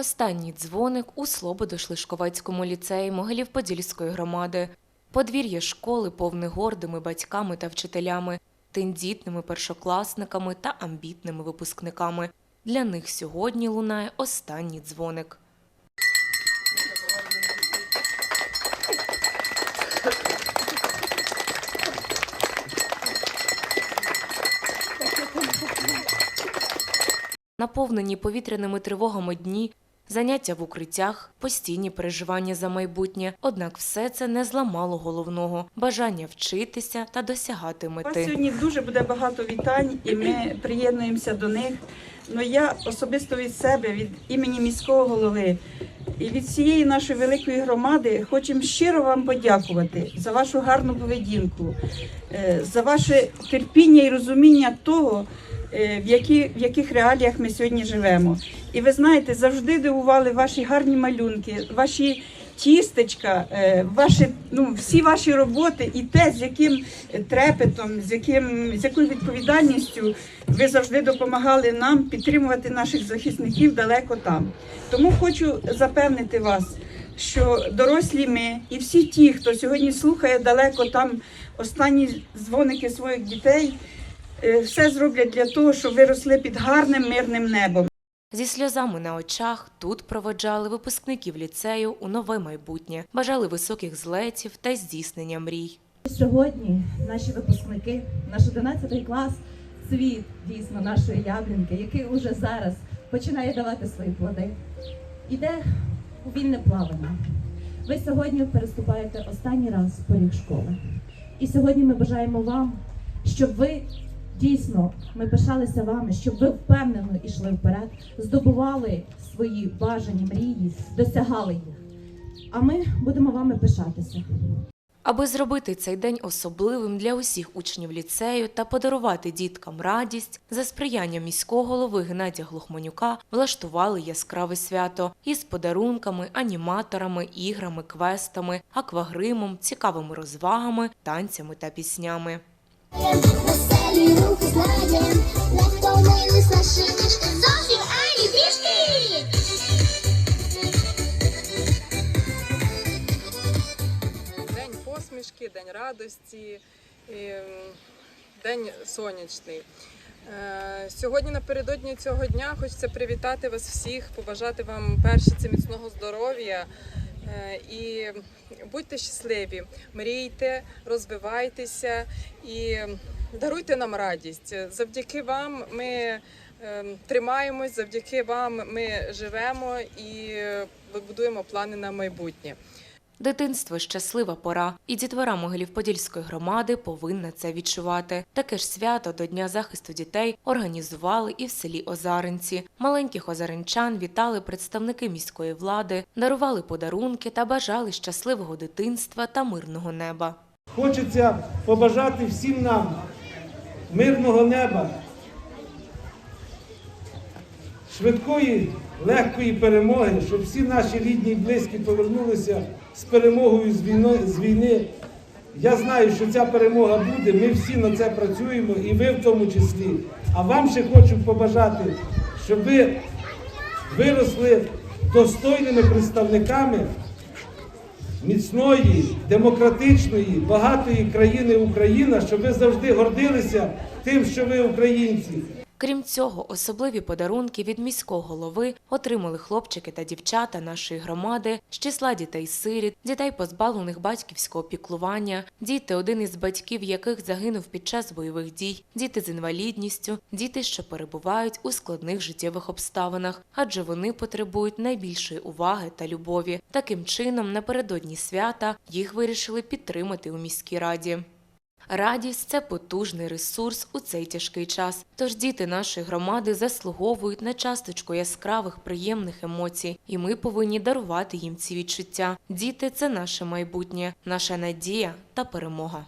Останній дзвоник у Слободо-Шлишковецькому ліцеї Могилів-Подільської громади. Подвір'я школи повне гордими батьками та вчителями, тендітними першокласниками та амбітними випускниками. Для них сьогодні лунає останній дзвоник. Наповнені повітряними тривогами дні, заняття в укриттях, постійні переживання за майбутнє. Однак все це не зламало головного бажання вчитися та досягати У мети. сьогодні дуже буде багато вітань, і ми приєднуємося до них. Ну я особисто від себе, від імені міського голови і від всієї нашої великої громади хочемо щиро вам подякувати за вашу гарну поведінку, е, за ваше терпіння і розуміння того, е, в, які, в яких реаліях ми сьогодні живемо. І ви знаєте, завжди дивували ваші гарні малюнки, ваші тістечка, е, ваші, ну, всі ваші роботи і те, з яким трепетом, з, яким, з якою відповідальністю ви завжди допомагали нам підтримувати наших захисників далеко там. Тому хочу запевнити вас, що дорослі ми і всі ті, хто сьогодні слухає далеко там останні дзвоники своїх дітей, е, все зроблять для того, щоб ви росли під гарним мирним небом. Зі сльозами на очах тут проводжали випускників ліцею у нове майбутнє, бажали високих злетів та здійснення мрій. Сьогодні наші випускники, наш 11 клас, цвіт дійсно нашої яблінки, який уже зараз починає давати свої плоди, іде у вільне плавання. Ви сьогодні переступаєте останній раз поріг школи. І сьогодні ми бажаємо вам, щоб ви дійсно ми пишалися вами, щоб ви впевнено йшли вперед, здобували свої бажані мрії, досягали їх. А ми будемо вами пишатися. Аби зробити цей день особливим для усіх учнів ліцею та подарувати діткам радість, за сприяння міського голови Геннадія Глухманюка влаштували яскраве свято із подарунками, аніматорами, іграми, квестами, аквагримом, цікавими розвагами, танцями та піснями. Зовсім ані пішки. День посмішки, день радості, день сонячний. Е, Сьогодні напередодні цього дня хочеться привітати вас всіх, побажати вам перше це міцного здоров'я. е, І будьте щасливі, мрійте, розвивайтеся і даруйте нам радість. Завдяки вам ми е, тримаємось, завдяки вам ми живемо і вибудуємо плани на майбутнє. Дитинство щаслива пора, і дітвора Могилів-Подільської громади повинна це відчувати. Таке ж свято до Дня захисту дітей організували і в селі Озаринці. Маленьких озаринчан вітали представники міської влади, дарували подарунки та бажали щасливого дитинства та мирного неба. Хочеться побажати всім нам мирного неба, швидкої, легкої перемоги, щоб всі наші рідні і близькі повернулися з перемогою з війни. З війни. Я знаю, що ця перемога буде. Ми всі на це працюємо, і ви в тому числі. А вам ще хочу побажати, щоб ви виросли достойними представниками міцної, демократичної, багатої країни Україна, щоб ви завжди гордилися тим, що ви українці. Крім цього, особливі подарунки від міського голови отримали хлопчики та дівчата нашої громади з числа дітей-сиріт, дітей, позбавлених батьківського піклування, діти, один із батьків яких загинув під час бойових дій, діти з інвалідністю, діти, що перебувають у складних життєвих обставинах, адже вони потребують найбільшої уваги та любові. Таким чином, напередодні свята їх вирішили підтримати у міській раді. Радість це потужний ресурс у цей тяжкий час. Тож діти нашої громади заслуговують на часточку яскравих, приємних емоцій, і ми повинні дарувати їм ці відчуття. Діти це наше майбутнє, наша надія та перемога.